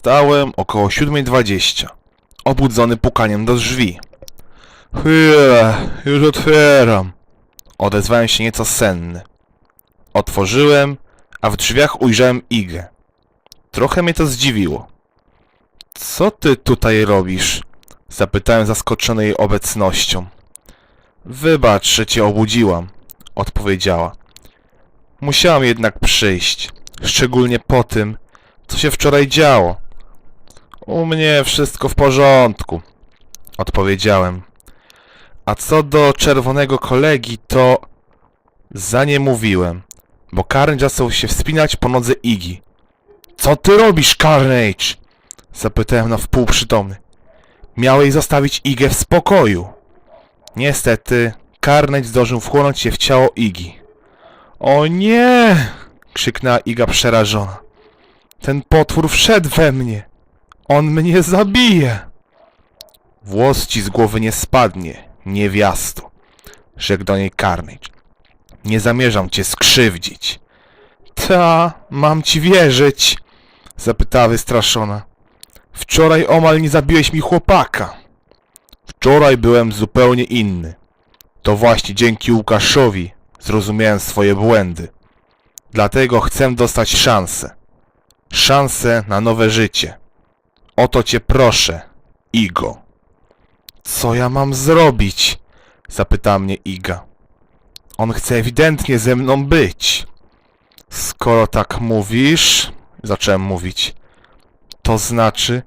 Wstałem około 7.20, obudzony pukaniem do drzwi. Chwilę, już otwieram. Odezwałem się nieco senny. Otworzyłem, a w drzwiach ujrzałem Igę. Trochę mnie to zdziwiło. Co ty tutaj robisz? Zapytałem zaskoczony jej obecnością. Wybacz, że cię obudziłam, odpowiedziała. Musiałam jednak przyjść, szczególnie po tym, co się wczoraj działo. U mnie wszystko w porządku, odpowiedziałem. A co do czerwonego kolegi, to za nie mówiłem, bo Carnage zaczął się wspinać po nodze Igi. Co ty robisz, Carnage? Zapytałem na wpół przytomny. Miałeś zostawić Igę w spokoju. Niestety, Carnage zdążył wchłonąć się w ciało Igi. O nie! krzyknęła Iga przerażona. Ten potwór wszedł we mnie. On mnie zabije. Włos ci z głowy nie spadnie, niewiasto, rzekł do niej Carnage. Nie zamierzam cię skrzywdzić. Ta, mam ci wierzyć, zapytała wystraszona. Wczoraj omal nie zabiłeś mi chłopaka. Wczoraj byłem zupełnie inny. To właśnie dzięki Łukaszowi zrozumiałem swoje błędy. Dlatego chcę dostać szansę. Szansę na nowe życie. O to cię proszę, Igo. Co ja mam zrobić? Zapytała mnie Iga. On chce ewidentnie ze mną być. Skoro tak mówisz, zacząłem mówić, to znaczy,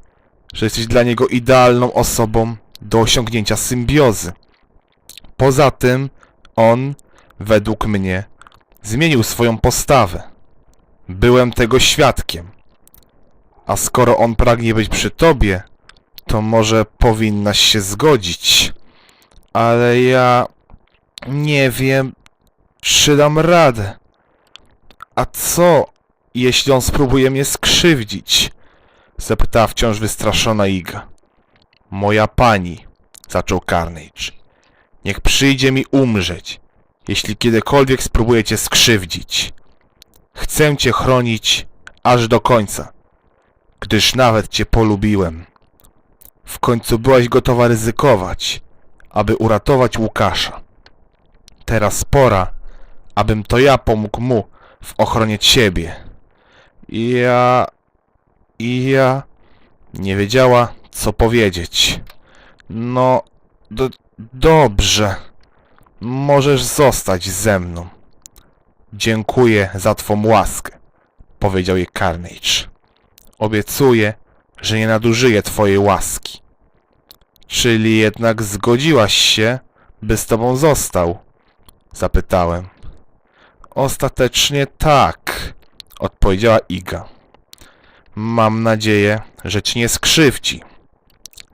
że jesteś dla niego idealną osobą do osiągnięcia symbiozy. Poza tym, on, według mnie, zmienił swoją postawę. Byłem tego świadkiem. A skoro on pragnie być przy tobie, to może powinnaś się zgodzić. Ale ja nie wiem, czy dam radę. A co, jeśli on spróbuje mnie skrzywdzić? Zapytała wciąż wystraszona Iga. Moja pani, zaczął Carnage. Niech przyjdzie mi umrzeć, jeśli kiedykolwiek spróbuje cię skrzywdzić. Chcę cię chronić aż do końca, gdyż nawet cię polubiłem. W końcu byłaś gotowa ryzykować, aby uratować Łukasza. Teraz pora, abym to ja pomógł mu w ochronie ciebie. Ja... ja... nie wiedziała, co powiedzieć. No, do, dobrze. Możesz zostać ze mną. Dziękuję za twą łaskę, powiedział jej Carnage. Obiecuję, że nie nadużyję twojej łaski. Czyli jednak zgodziłaś się, by z tobą został? Zapytałem. Ostatecznie tak, odpowiedziała Iga. Mam nadzieję, że ci nie skrzywdzi.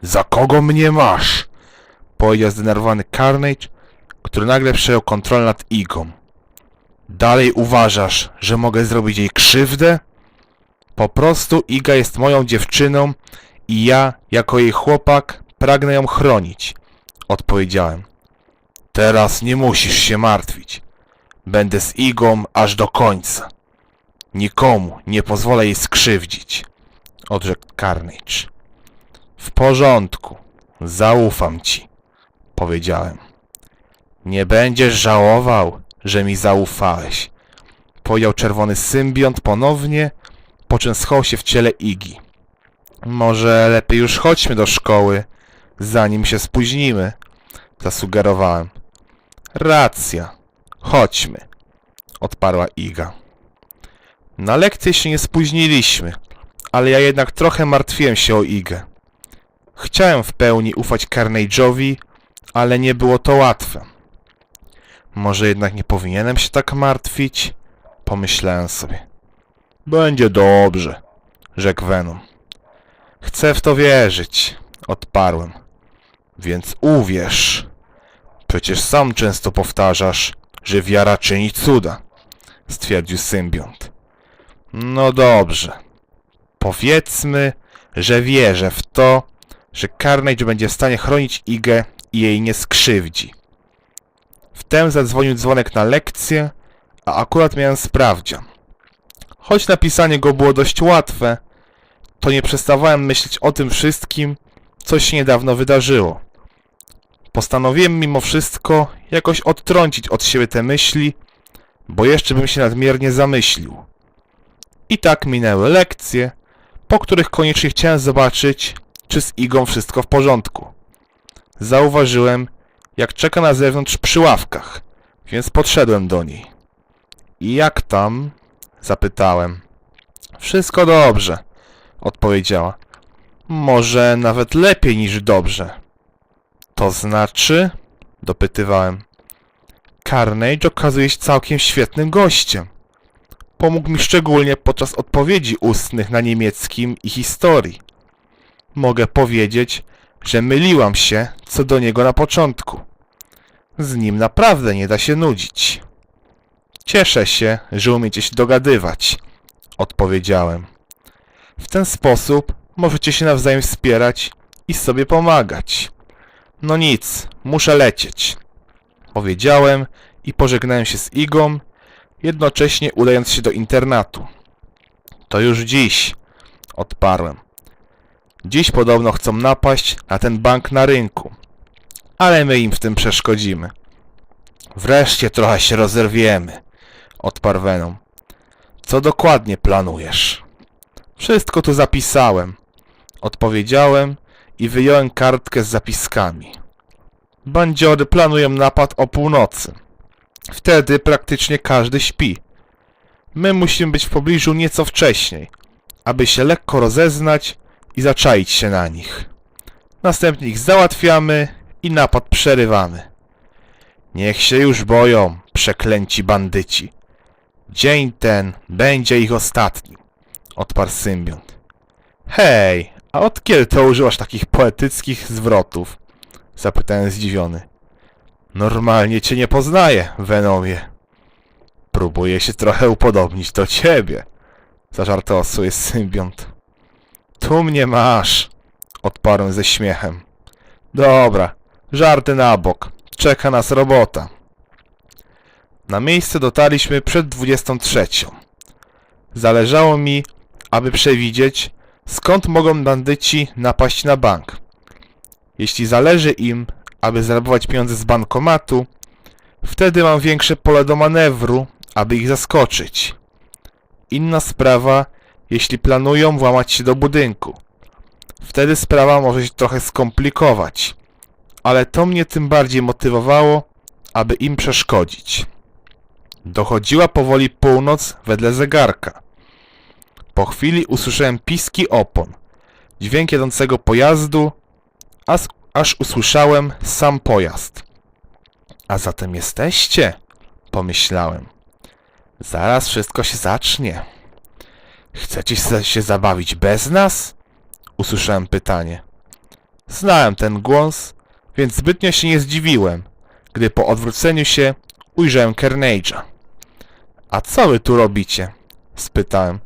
Za kogo mnie masz? Powiedział zdenerwowany Carnage, który nagle przejął kontrolę nad Igą. Dalej uważasz, że mogę zrobić jej krzywdę? Po prostu Iga jest moją dziewczyną i ja, jako jej chłopak, pragnę ją chronić. Odpowiedziałem. Teraz nie musisz się martwić. Będę z Igą aż do końca. Nikomu nie pozwolę jej skrzywdzić. Odrzekł Carnage. W porządku. Zaufam ci. Powiedziałem. Nie będziesz żałował, że mi zaufałeś. Powiedział czerwony symbiont ponownie, po czym schował się w ciele Igi. Może lepiej już chodźmy do szkoły, zanim się spóźnimy, zasugerowałem. Racja. Chodźmy, odparła Iga. Na lekcję się nie spóźniliśmy, ale ja jednak trochę martwiłem się o Igę. Chciałem w pełni ufać Carnage'owi, ale nie było to łatwe. Może jednak nie powinienem się tak martwić? Pomyślałem sobie. Będzie dobrze, rzekł Venom. Chcę w to wierzyć, odparłem. Więc uwierz. Przecież sam często powtarzasz, że wiara czyni cuda, stwierdził symbiont. No dobrze. Powiedzmy, że wierzę w to, że Carnage będzie w stanie chronić Igę i jej nie skrzywdzi. Wtem zadzwonił dzwonek na lekcję, a akurat miałem sprawdzian. Choć napisanie go było dość łatwe, to nie przestawałem myśleć o tym wszystkim, co się niedawno wydarzyło. Postanowiłem mimo wszystko jakoś odtrącić od siebie te myśli, bo jeszcze bym się nadmiernie zamyślił. I tak minęły lekcje, po których koniecznie chciałem zobaczyć, czy z Igą wszystko w porządku. Zauważyłem, jak czeka na zewnątrz przy ławkach, więc podszedłem do niej. I jak tam? Zapytałem. Wszystko dobrze, odpowiedziała. Może nawet lepiej niż dobrze. To znaczy? Dopytywałem. Carnage okazuje się całkiem świetnym gościem. Pomógł mi szczególnie podczas odpowiedzi ustnych na niemieckim i historii. Mogę powiedzieć, że myliłam się co do niego na początku. Z nim naprawdę nie da się nudzić. Cieszę się, że umiecie się dogadywać, odpowiedziałem. W ten sposób możecie się nawzajem wspierać i sobie pomagać. No nic, muszę lecieć. Powiedziałem i pożegnałem się z Igą, jednocześnie udając się do internatu. To już dziś, odparłem. Dziś podobno chcą napaść na ten bank na rynku, ale my im w tym przeszkodzimy. Wreszcie trochę się rozerwiemy, odparł Venom. Co dokładnie planujesz? Wszystko tu zapisałem, odpowiedziałem i wyjąłem kartkę z zapiskami. Bandziory planują napad o północy. Wtedy praktycznie każdy śpi. My musimy być w pobliżu nieco wcześniej, aby się lekko rozeznać i zaczaić się na nich. Następnie ich załatwiamy i napad przerywamy. Niech się już boją, przeklęci bandyci. Dzień ten będzie ich ostatnim, odparł symbiont. Hej, a od kiedy to używasz takich poetyckich zwrotów? Zapytałem zdziwiony. Normalnie cię nie poznaję, Venomie. Próbuję się trochę upodobnić do ciebie, zażartował sobie symbiont. Tu mnie masz, odparłem ze śmiechem. Dobra, żarty na bok. Czeka nas robota. Na miejsce dotarliśmy przed 23. Zależało mi, aby przewidzieć, skąd mogą bandyci napaść na bank. Jeśli zależy im, aby zrabować pieniądze z bankomatu, wtedy mam większe pole do manewru, aby ich zaskoczyć. Inna sprawa, jeśli planują włamać się do budynku. Wtedy sprawa może się trochę skomplikować, ale to mnie tym bardziej motywowało, aby im przeszkodzić. Dochodziła powoli północ wedle zegarka. Po chwili usłyszałem piski opon, dźwięk jadącego pojazdu, aż, aż usłyszałem sam pojazd. A zatem jesteście? Pomyślałem. Zaraz wszystko się zacznie. Chcecie się zabawić bez nas? Usłyszałem pytanie. Znałem ten głos, więc zbytnio się nie zdziwiłem, gdy po odwróceniu się ujrzałem Carnage'a. A co wy tu robicie? spytałem.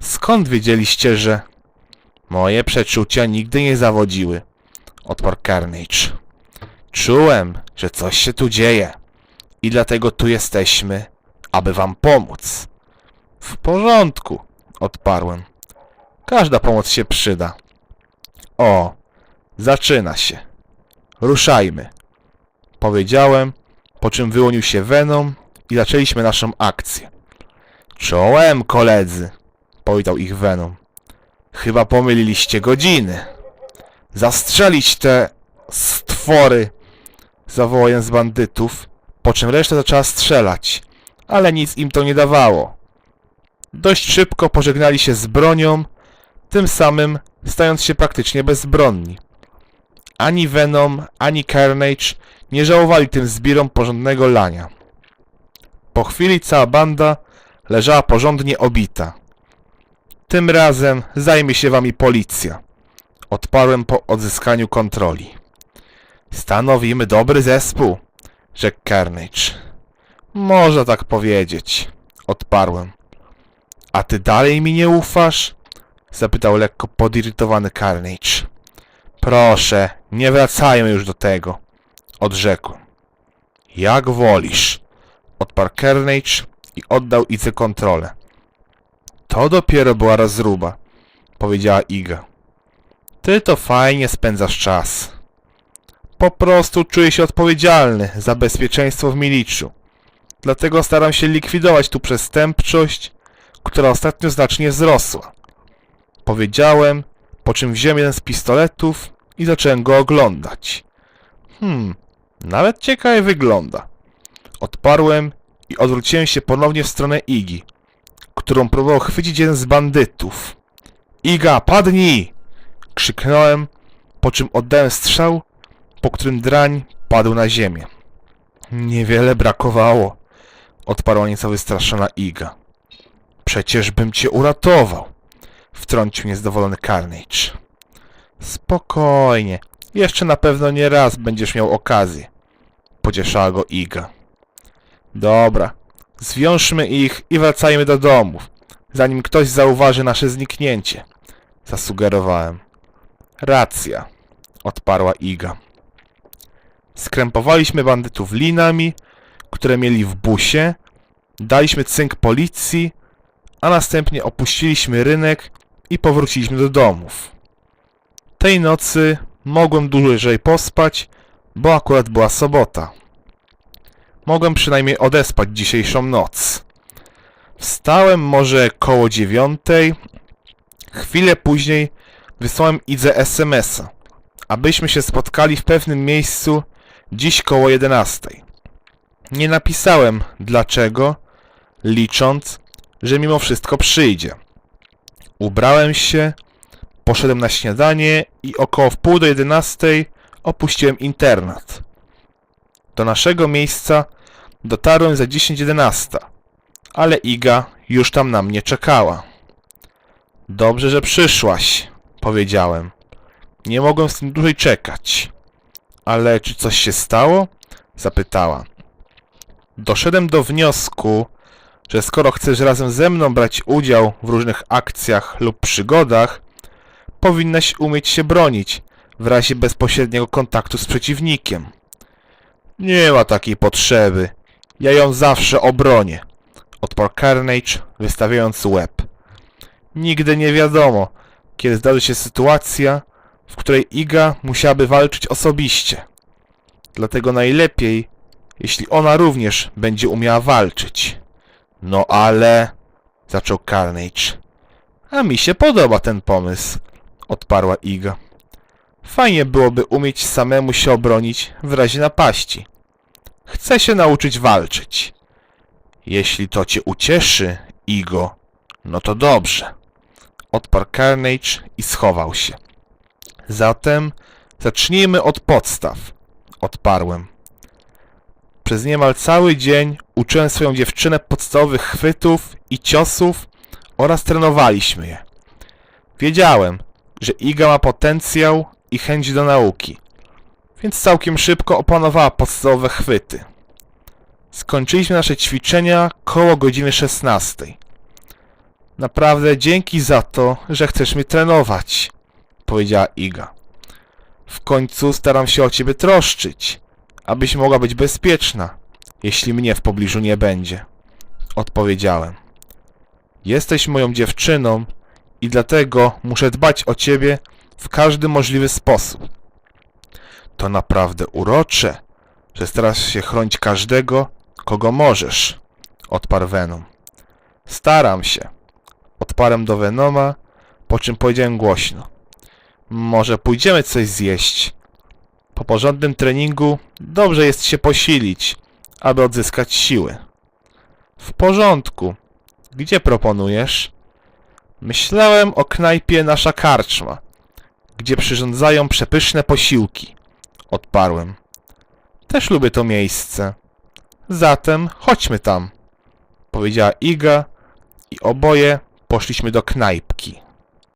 Skąd wiedzieliście, że... Moje przeczucia nigdy nie zawodziły, odparł Carnage. Czułem, że coś się tu dzieje i dlatego tu jesteśmy, aby wam pomóc. W porządku, odparłem. Każda pomoc się przyda. O, zaczyna się. Ruszajmy. Powiedziałem, po czym wyłonił się Venom i zaczęliśmy naszą akcję. Czołem, koledzy, powitał ich Venom. Chyba pomyliliście godziny. Zastrzelić te stwory, zawołał jeden z bandytów, po czym reszta zaczęła strzelać, ale nic im to nie dawało. Dość szybko pożegnali się z bronią, tym samym stając się praktycznie bezbronni. Ani Venom, ani Carnage nie żałowali tym zbirom porządnego lania. Po chwili cała banda leżała porządnie obita. Tym razem zajmie się wami policja. Odparłem po odzyskaniu kontroli. Stanowimy dobry zespół, rzekł Carnage. Można tak powiedzieć, odparłem. A ty dalej mi nie ufasz? Zapytał lekko podirytowany Carnage. Proszę, nie wracajmy już do tego, odrzekłem. Jak wolisz, odparł Carnage i oddał Ice kontrolę. To dopiero była rozruba. powiedziała Iga. Ty to fajnie spędzasz czas. Po prostu czuję się odpowiedzialny za bezpieczeństwo w Miliczu. Dlatego staram się likwidować tu przestępczość, która ostatnio znacznie wzrosła. Powiedziałem, po czym wziąłem jeden z pistoletów i zacząłem go oglądać. Hmm, nawet ciekawie wygląda. Odparłem i odwróciłem się ponownie w stronę Igi, którą próbował chwycić jeden z bandytów. Iga, padnij! Krzyknąłem, po czym oddałem strzał, po którym drań padł na ziemię. Niewiele brakowało, odparła nieco wystraszona Iga. Przecież bym cię uratował, wtrącił niezadowolony Carnage. Spokojnie, jeszcze na pewno nie raz będziesz miał okazję, pocieszała go Iga. Dobra, zwiążmy ich i wracajmy do domów, zanim ktoś zauważy nasze zniknięcie, zasugerowałem. Racja, odparła Iga. Skrępowaliśmy bandytów linami, które mieli w busie, daliśmy cynk policji, a następnie opuściliśmy rynek i powróciliśmy do domów. Tej nocy mogłem dłużej pospać, bo akurat była sobota. Mogłem przynajmniej odespać dzisiejszą noc. Wstałem może koło dziewiątej. Chwilę później wysłałem Idze SMS-a, abyśmy się spotkali w pewnym miejscu dziś koło 11. Nie napisałem dlaczego, licząc, że mimo wszystko przyjdzie. Ubrałem się, poszedłem na śniadanie i około wpół do 11 opuściłem internat. Do naszego miejsca dotarłem za 10.11, ale Iga już tam na mnie czekała. Dobrze, że przyszłaś, powiedziałem. Nie mogłem z tym dłużej czekać. Ale czy coś się stało? Zapytała. Doszedłem do wniosku, że skoro chcesz razem ze mną brać udział w różnych akcjach lub przygodach, powinnaś umieć się bronić w razie bezpośredniego kontaktu z przeciwnikiem. Nie ma takiej potrzeby. Ja ją zawsze obronię, odparł Carnage, wystawiając łeb. Nigdy nie wiadomo, kiedy zdarzy się sytuacja, w której Iga musiałaby walczyć osobiście. Dlatego najlepiej, jeśli ona również będzie umiała walczyć. No ale... zaczął Carnage. A mi się podoba ten pomysł, odparła Iga. Fajnie byłoby umieć samemu się obronić w razie napaści. Chcę się nauczyć walczyć. Jeśli to cię ucieszy, Igo, no to dobrze. Odparł Carnage i schował się. Zatem zacznijmy od podstaw, odparłem. Przez niemal cały dzień uczyłem swoją dziewczynę podstawowych chwytów i ciosów oraz trenowaliśmy je. Wiedziałem, że Iga ma potencjał i chęć do nauki, więc całkiem szybko opanowała podstawowe chwyty. Skończyliśmy nasze ćwiczenia koło godziny 16. Naprawdę dzięki za to, że chcesz mnie trenować, powiedziała Iga. W końcu staram się o ciebie troszczyć, abyś mogła być bezpieczna, jeśli mnie w pobliżu nie będzie. Odpowiedziałem. Jesteś moją dziewczyną i dlatego muszę dbać o ciebie w każdy możliwy sposób. To naprawdę urocze, że starasz się chronić każdego, kogo możesz, odparł Venom. Staram się, odparłem do Venoma, po czym powiedziałem głośno. Może pójdziemy coś zjeść. Po porządnym treningu dobrze jest się posilić, aby odzyskać siły. W porządku. Gdzie proponujesz? Myślałem o knajpie Nasza Karczma, gdzie przyrządzają przepyszne posiłki. Odparłem. Też lubię to miejsce. Zatem chodźmy tam, powiedziała Iga i oboje poszliśmy do knajpki.